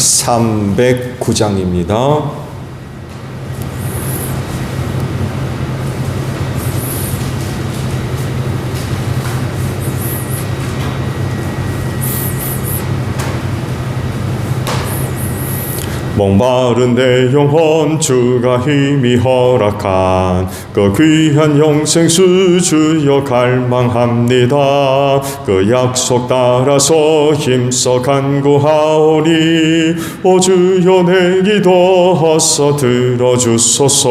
309장입니다. 목마른 내 영혼 주가 힘이 허락한 그 귀한 영생수 주여 갈망합니다. 그 약속 따라서 힘써 간구하오니 오 주여 내 기도 허서 들어주소서.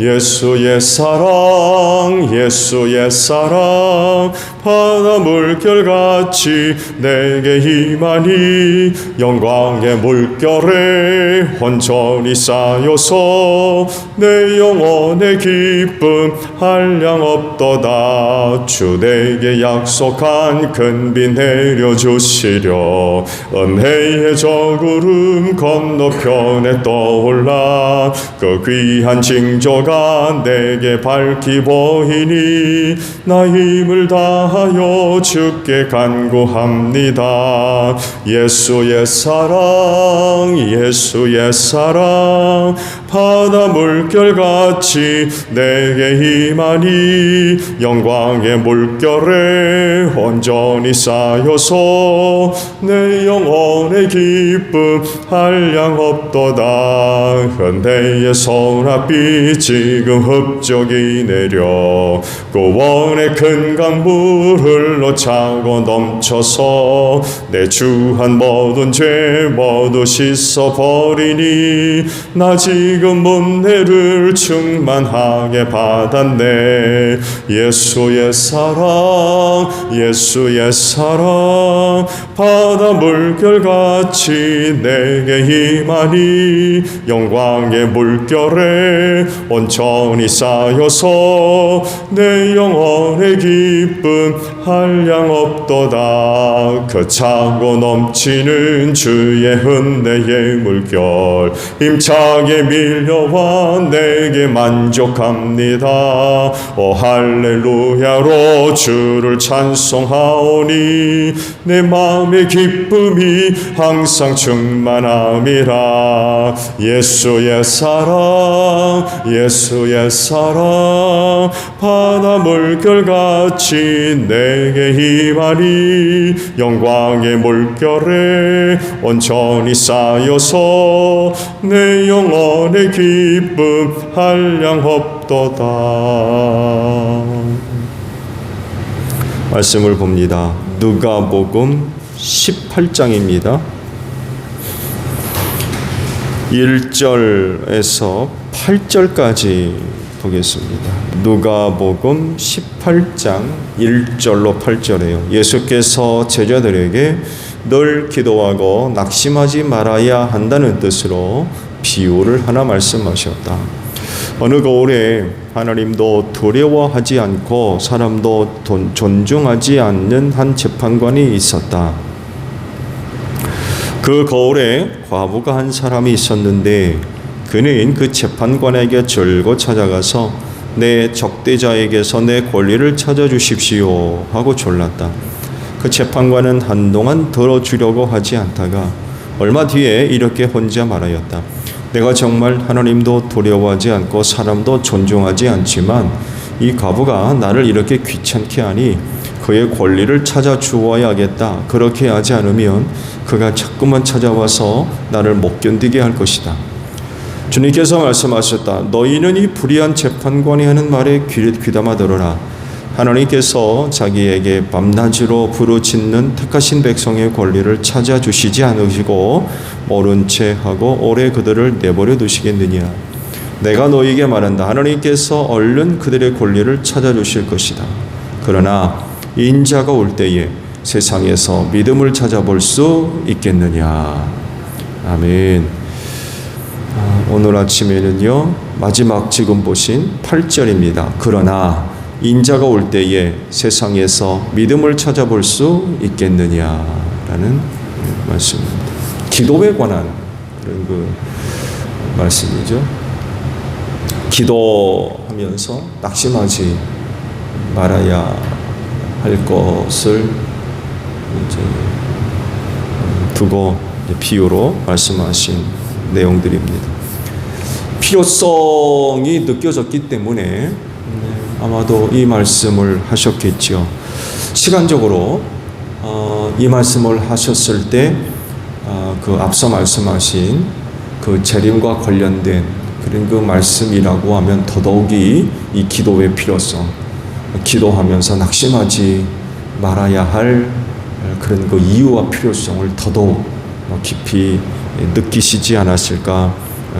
예수의 사랑 예수의 사랑 바다 물결같이 내게 임하니 영광의 물결에 온전히 쌓여서 내 영혼의 기쁨 한량 없도다. 주 내게 약속한 큰비 내려주시려. 은혜의 저구름 건너편에 떠올라. 그 귀한 징조가 내게 밝히 보이니 나 힘을 다하여 주께 간구합니다. 예수의 사랑 예 수의 사랑 바다 물결같이 내게 임하니 영광의 물결에 온전히 쌓여서 내 영혼의 기쁨 한량 없도다. 현대의 소나비 지금 흡족이 내려 고원의 큰 강물 흘러 차고 넘쳐서 내 주한 모든 죄 모두 씻어 버리니 나 지금 문내를 충만하게 받았네. 예수의 사랑 예수의 사랑 바다 물결같이 내게 임하니 영광의 물결에 온전히 쌓여서 내 영혼의 기쁨 한량 없도다. 그 차고 넘치는 주의 은혜의 물결 힘차게 밀려와 내게 만족합니다. 오 할렐루야로 주를 찬송하오니 내 마음의 기쁨이 항상 충만함이라. 예수의 사랑 예수의 사랑 바다 물결같이 내게 임하니 영광의 물결에 온전히 쌓여 서 내 영혼의 기쁨 한량 없도다 말씀을 봅니다 누가복음 18장입니다 1절에서 8절까지 보겠습니다. 누가복음 18장 1절로 8절에요. 예수께서 제자들에게 늘 기도하고 낙심하지 말아야 한다는 뜻으로 비유를 하나 말씀하셨다. 어느 겨울에 하나님도 두려워하지 않고 사람도 존중하지 않는 한 재판관이 있었다. 그 거울에 과부가 한 사람이 있었는데 그는 그 재판관에게 절고 찾아가서 내 적대자에게서 내 권리를 찾아주십시오 하고 졸랐다. 그 재판관은 한동안 들어주려고 하지 않다가 얼마 뒤에 이렇게 혼자 말하였다. 내가 정말 하나님도 두려워하지 않고 사람도 존중하지 않지만 이 과부가 나를 이렇게 귀찮게 하니 그의 권리를 찾아 주어야겠다. 그렇게 하지 않으면 그가 자꾸만 찾아와서 나를 못 견디게 할 것이다. 주님께서 말씀하셨다. 너희는 이 불의한 재판관이 하는 말에 귀, 귀담아 들어라. 하나님께서 자기에게 밤낮으로 부르짖는 택하신 백성의 권리를 찾아 주시지 않으시고 모른 채 하고 오래 그들을 내버려 두시겠느냐. 내가 너에게 말한다. 하나님께서 얼른 그들의 권리를 찾아 주실 것이다. 그러나 인자가 올 때에 세상에서 믿음을 찾아볼 수 있겠느냐. 아멘. 아, 오늘 아침에는요, 마지막 지금 보신 8절입니다. 그러나 인자가 올 때에 세상에서 믿음을 찾아볼 수 있겠느냐라는 말씀입니다. 기도에 관한 그런 그 말씀이죠. 기도하면서 낙심하지 말아야 할 것을 이제 두고 비유로 말씀하신 내용들입니다. 필요성이 느껴졌기 때문에 아마도 이 말씀을 하셨겠죠. 시간적으로 어, 이 말씀을 하셨을 때그 앞서 말씀하신 그 재림과 관련된 그런 그 말씀이라고 하면 더더욱이 이 기도의 필요성, 기도하면서 낙심하지 말아야 할 그런 그 이유와 필요성을 더더욱 깊이 느끼시지 않았을까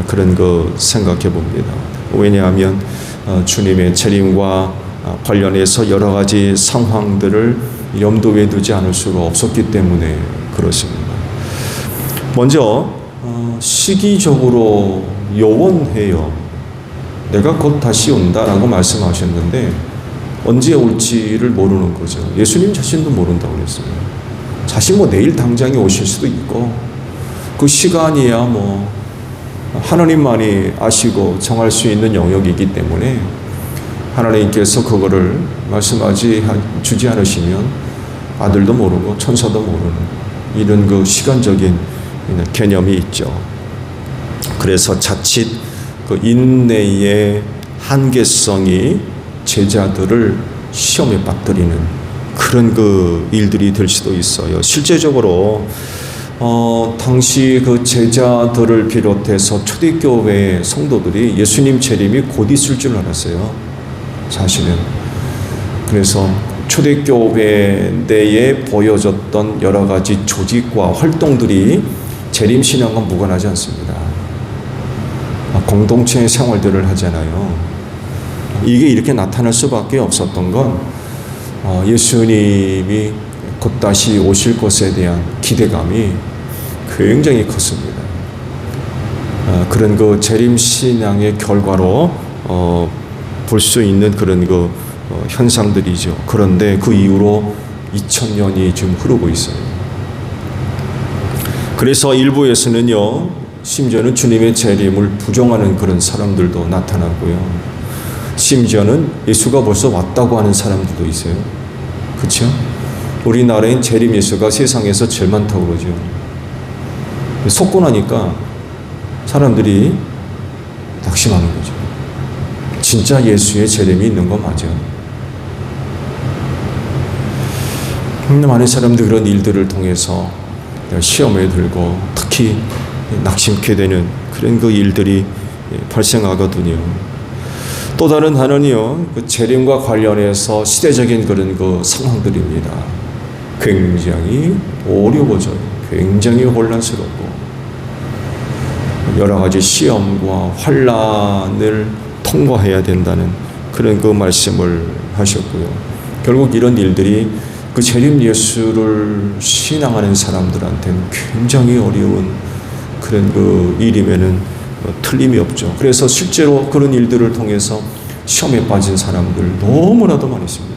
그런 그 생각해 봅니다. 왜냐하면 어, 주님의 재림과 관련해서 여러 가지 상황들을 염두에 두지 않을 수가 없었기 때문에 그렇습니다. 먼저 어, 시기적으로 요원해요. 내가 곧 다시 온다라고 말씀하셨는데 언제 올지를 모르는 거죠. 예수님 자신도 모른다고 그랬어요. 자신 뭐 내일 당장에 오실 수도 있고 그 시간이야 뭐 하나님만이 아시고 정할 수 있는 영역이기 때문에 하나님께서 그거를 말씀하지 주지 않으시면 아들도 모르고 천사도 모르는 이런 그 시간적인 개념이 있죠. 그래서 자칫 그 인내의 한계성이 제자들을 시험에 빠뜨리는 그런 그 일들이 될 수도 있어요. 실제적으로 어, 당시 그 제자들을 비롯해서 초대교회 성도들이 예수님 재림이 곧 있을 줄 알았어요. 사실은. 그래서 초대교회 내에 보여졌던 여러 가지 조직과 활동들이 재림신앙과 무관하지 않습니다. 아, 공동체의 생활들을 하잖아요. 이게 이렇게 나타날 수밖에 없었던 건 어, 예수님이 곧 다시 오실 것에 대한 기대감이 굉장히 컸습니다. 어, 그런 그 재림 신앙의 결과로 어, 볼 수 있는 그런 그 현상들이죠. 그런데 그 이후로 2000년이 지금 흐르고 있어요. 그래서 일부에서는요, 심지어는 주님의 재림을 부정하는 그런 사람들도 나타나고요. 심지어는 예수가 벌써 왔다고 하는 사람들도 있어요. 그렇죠? 우리나라엔 재림 예수가 세상에서 제일 많다고 그러죠. 속고 나니까 사람들이 낙심하는 거죠. 진짜 예수의 재림이 있는 거 맞아. 많은 사람들 그런 일들을 통해서 시험에 들고 특히 낙심케 되는 그런 그 일들이 발생하거든요. 또 다른 하나는요, 그 재림과 관련해서 시대적인 그런 그 상황들입니다. 굉장히 어려워져요. 굉장히 혼란스럽고 여러 가지 시험과 환란을 통과해야 된다는 그런 그 말씀을 하셨고요. 결국 이런 일들이 그 재림 예수를 신앙하는 사람들한테는 굉장히 어려운 그런 그 일이면은 뭐 틀림이 없죠. 그래서 실제로 그런 일들을 통해서 시험에 빠진 사람들 너무나도 많이 있습니다.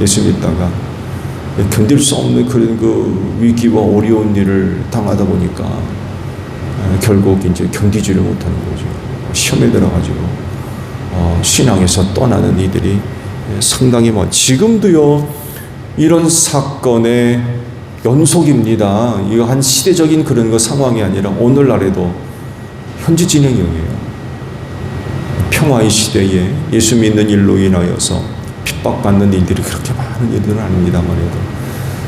예수 믿다가 견딜 수 없는 그런 그 위기와 어려운 일을 당하다 보니까 아, 결국 이제 견디지를 못하는 거죠. 시험에 들어가지고 어, 신앙에서 떠나는 이들이 상당히 많. 지금도요 이런 사건의 연속입니다. 이거 한 시대적인 그런 거 상황이 아니라 오늘날에도 현지 진행형이에요. 평화의 시대에 예수 믿는 일로 인하여서 핍박받는 일들이 그렇게 많은 일들은 아닙니다만 해도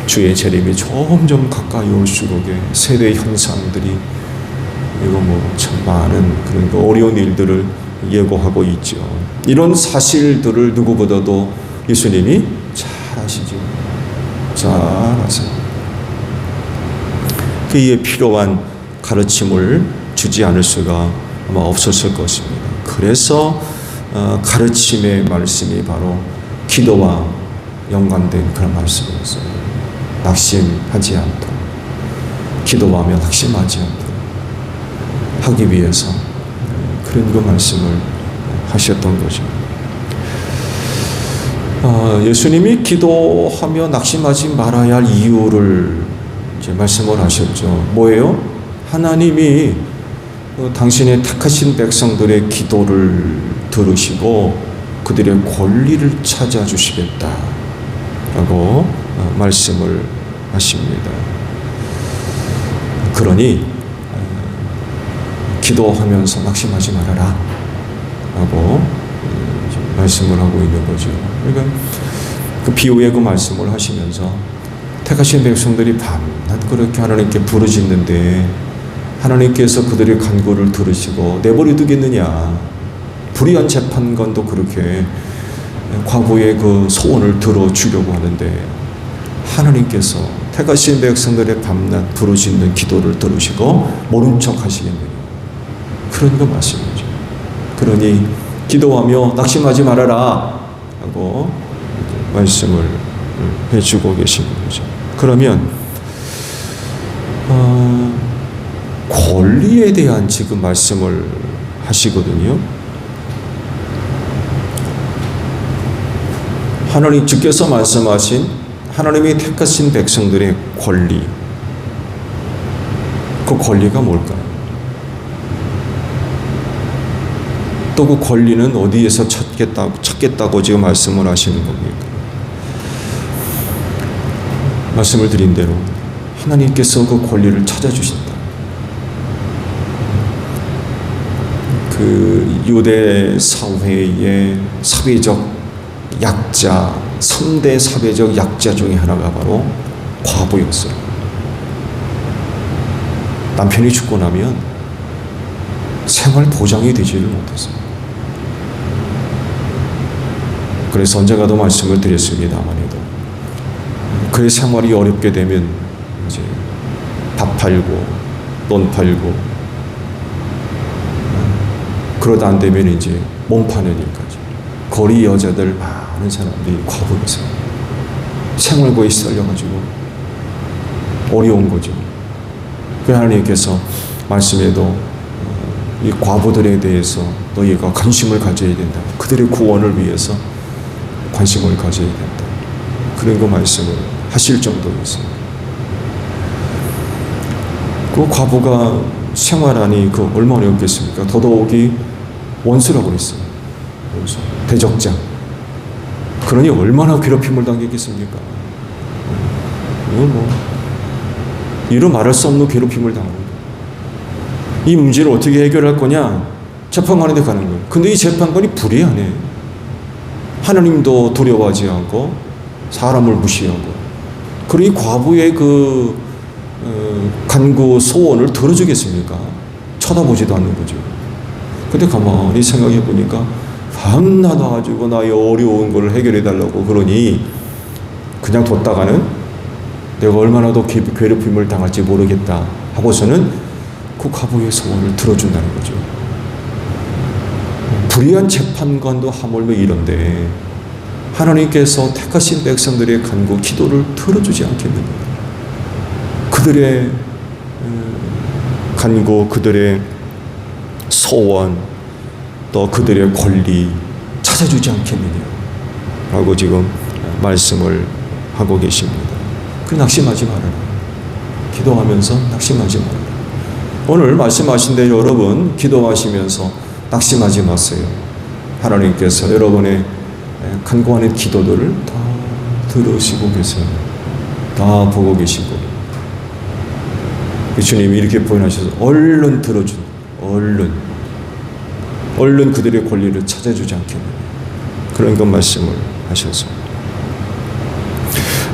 주의 재림이 점점 가까이 올수록에 세대 현상들이 이거 뭐참 많은 그런 그 어려운 일들을 예고하고 있죠. 이런 사실들을 누구보다도 예수님이 잘 아시죠. 잘 아세요. 그에 필요한 가르침을 주지 않을 수가 아마 없었을 것입니다. 그래서 어, 가르침의 말씀이 바로 기도와 연관된 그런 말씀이었어요. 낙심하지 않도록 기도하며 낙심하지 않도록 하기 위해서 그런 그 말씀을 하셨던 거죠. 아, 예수님이 기도하며 낙심하지 말아야 할 이유를 이제 말씀을 하셨죠. 뭐예요? 하나님이 어, 당신의 택하신 백성들의 기도를 들으시고 그들의 권리를 찾아주시겠다. 라고 어, 말씀을 하십니다. 그러니 어, 기도하면서 낙심하지 말아라. 라고 어, 말씀을 하고 있는 거죠. 그러니까 그 비유의 그 말씀을 하시면서 택하신 백성들이 밤낮 그렇게 하나님께 부르짖는데 하나님께서 그들의 간구를 들으시고 내버려 두겠느냐. 불의한 재판관도 그렇게 과거의 그 소원을 들어주려고 하는데 하나님께서 택하신 백성들의 밤낮 부르짖는 기도를 들으시고 모른 척 하시겠느냐. 그런 거 말씀이죠. 그러니 기도하며 낙심하지 말아라 하고 말씀을 해주고 계신 거죠. 그러면 어, 권리에 대한 지금 말씀을 하시거든요. 하나님 주께서 말씀하신 하나님이 택하신 백성들의 권리. 그 권리가 뭘까요? 또 그 권리는 어디에서 찾겠다고, 찾겠다고 지금 말씀을 하시는 겁니까? 말씀을 드린 대로 하나님께서 그 권리를 찾아주신다. 그 유대 사회의 사회적 약자, 3대 사회적 약자 중에 하나가 바로 과부였어요. 남편이 죽고 나면 생활 보장이 되지를 못했어요. 그래서 언젠가도 말씀을 드렸습니다만 해도 그의 생활이 어렵게 되면 이제 밥 팔고 돈 팔고 그러다 안 되면 이제 몸 파는 일까지 거리 여자들 많은 사람들이 과부에서 생활고에 시달려가지고 어려운 거죠. 그 하나님께서 말씀에도 이 과부들에 대해서 너희가 관심을 가져야 된다. 그들의 구원을 위해서 관심을 가져야 된다. 그런 거 말씀을 하실 정도였습니다. 그 과부가 생활하니 그 얼마나 어렵겠습니까? 더더욱이 원수라고 그랬어요. 원수. 대적자. 그러니 얼마나 괴롭힘을 당했겠습니까? 이건 뭐, 이루 말할 수 없는 괴롭힘을 당합니다. 이 문제를 어떻게 해결할 거냐? 재판관한테 가는 거예요. 근데 이 재판관이 불의하네. 하나님도 두려워하지 않고 사람을 무시하고 그러니 과부의 그 어, 간구 소원을 들어주겠습니까? 쳐다보지도 않는 거죠. 근데 가만히 생각해 보니까 밤낮 와가지고 나의 어려운 걸 해결해 달라고 그러니 그냥 뒀다가는 내가 얼마나 더 괴롭힘을 당할지 모르겠다 하고서는 그 과부의 소원을 들어준다는 거죠. 불의한 재판관도 하물며 이런데 하나님께서 택하신 백성들의 간구, 기도를 들어주지 않겠는가? 그들의 간구, 그들의 소원, 또 그들의 권리 찾아주지 않겠느냐? 라고 지금 말씀을 하고 계십니다. 그 낙심하지 말아라. 기도하면서 낙심하지 말아라. 오늘 말씀하신 대 여러분 기도하시면서 낙심하지 마세요. 하나님께서 여러분의 간구하는 기도들을 다 들으시고 계세요. 다 보고 계시고. 주님이 이렇게 표현하셔서 얼른 들어준, 얼른, 얼른 그들의 권리를 찾아주지 않겠느냐. 그런 것 말씀을 하셔서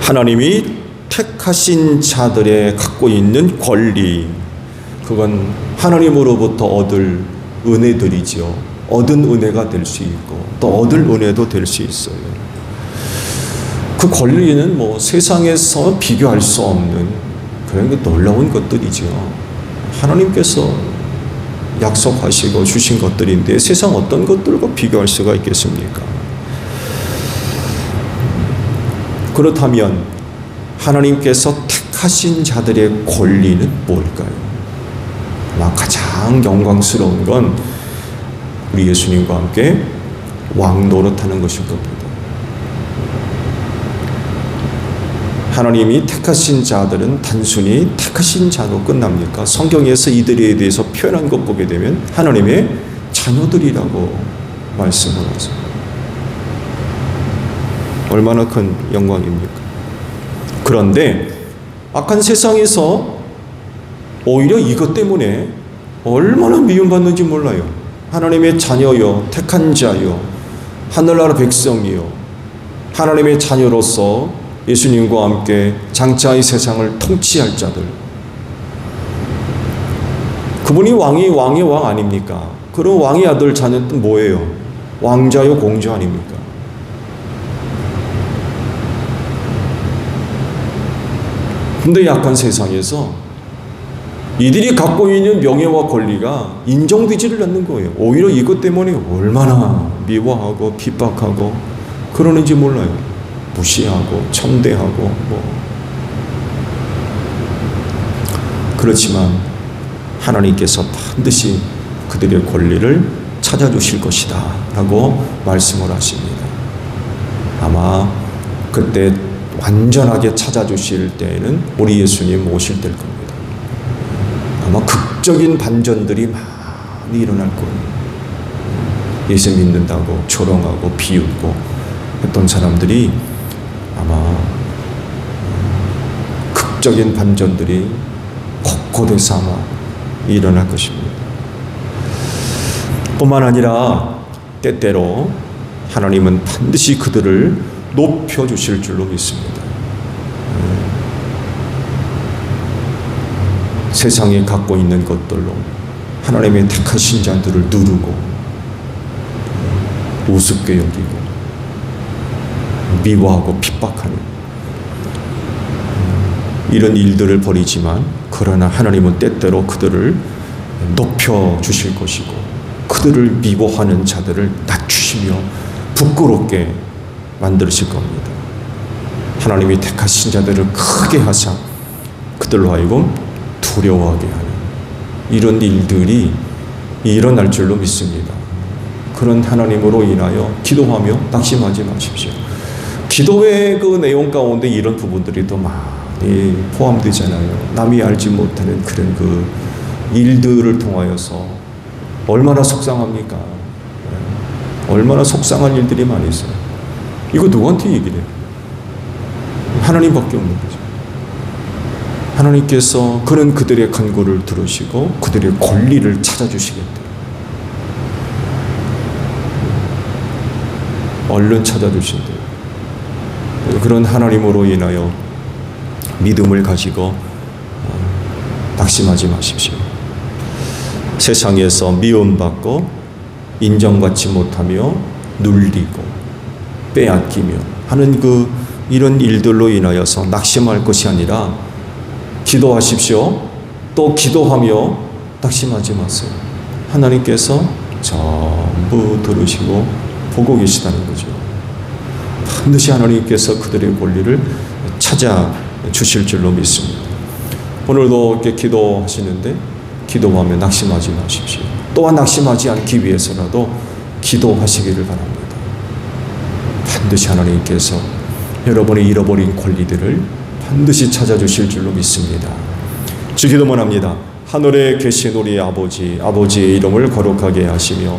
하나님이 택하신 자들의 갖고 있는 권리 그건 하나님으로부터 얻을 은혜들이죠. 얻은 은혜가 될 수 있고 또 얻을 은혜도 될 수 있어요. 그 권리는 뭐 세상에서 비교할 수 없는 그런 그 놀라운 것들이죠. 하나님께서 약속하시고 주신 것들인데 세상 어떤 것들과 비교할 수가 있겠습니까? 그렇다면 하나님께서 택하신 자들의 권리는 뭘까요? 가장 영광스러운 건 우리 예수님과 함께 왕 노릇하는 것일 겁니다. 하나님이 택하신 자들은 단순히 택하신 자로 끝납니까? 성경에서 이들에 대해서 표현한 것 보게 되면 하나님의 자녀들이라고 말씀을 하죠. 얼마나 큰 영광입니까? 그런데 악한 세상에서 오히려 이것 때문에 얼마나 미움받는지 몰라요. 하나님의 자녀요, 택한 자요, 하늘나라 백성이요, 하나님의 자녀로서 예수님과 함께 장차 이 세상을 통치할 자들. 그분이 왕이 왕의 왕 아닙니까? 그럼 왕의 아들 자녀는 뭐예요? 왕자요 공주 아닙니까? 근데 약한 세상에서 이들이 갖고 있는 명예와 권리가 인정되지를 않는 거예요. 오히려 이것 때문에 얼마나 미워하고 핍박하고 그러는지 몰라요. 무시하고 천대하고 뭐 그렇지만 하나님께서 반드시 그들의 권리를 찾아주실 것이다 라고 말씀을 하십니다. 아마 그때 완전하게 찾아주실 때에는 우리 예수님 오실 때일 겁니다. 아마 극적인 반전들이 많이 일어날 거예요. 예수 믿는다고 조롱하고 비웃고 했던 사람들이 아마 극적인 반전들이 곳곳에서 아마 일어날 것입니다. 뿐만 아니라 때때로 하나님은 반드시 그들을 높여주실 줄로 믿습니다. 세상에 갖고 있는 것들로 하나님의 택하신 자들을 누르고 우습게 여기고 미워하고 핍박하는 이런 일들을 벌이지만 그러나 하나님은 때때로 그들을 높여 주실 것이고 그들을 미워하는 자들을 낮추시며 부끄럽게 만드실 겁니다. 하나님이 택하신 자들을 크게 하사 그들로 하여금 두려워하게 하는 이런 일들이 일어날 줄로 믿습니다. 그런 하나님으로 인하여 기도하며 낙심하지 마십시오. 기도의 그 내용 가운데 이런 부분들이 또 많이 포함되잖아요. 남이 알지 못하는 그런 그 일들을 통하여서 얼마나 속상합니까? 얼마나 속상한 일들이 많이 있어요. 이거 누구한테 얘기를 해요? 하나님밖에 없는 거죠. 하나님께서 그런 그들의 간구를 들으시고 그들의 권리를 찾아주시겠다. 얼른 찾아주신대요. 그런 하나님으로 인하여 믿음을 가지고 어, 낙심하지 마십시오. 세상에서 미움받고 인정받지 못하며 눌리고 빼앗기며 하는 그 이런 일들로 인하여서 낙심할 것이 아니라 기도하십시오. 또 기도하며 낙심하지 마세요. 하나님께서 전부 들으시고 보고 계시다는 거죠. 반드시 하나님께서 그들의 권리를 찾아 주실 줄로 믿습니다. 오늘도 이렇게 기도하시는데 기도하며 낙심하지 마십시오. 또한 낙심하지 않기 위해서라도 기도하시기를 바랍니다. 반드시 하나님께서 여러분의 잃어버린 권리들을 반드시 찾아주실 줄로 믿습니다. 주기도만 합니다. 하늘에 계신 우리 아버지, 아버지의 이름을 거룩하게 하시며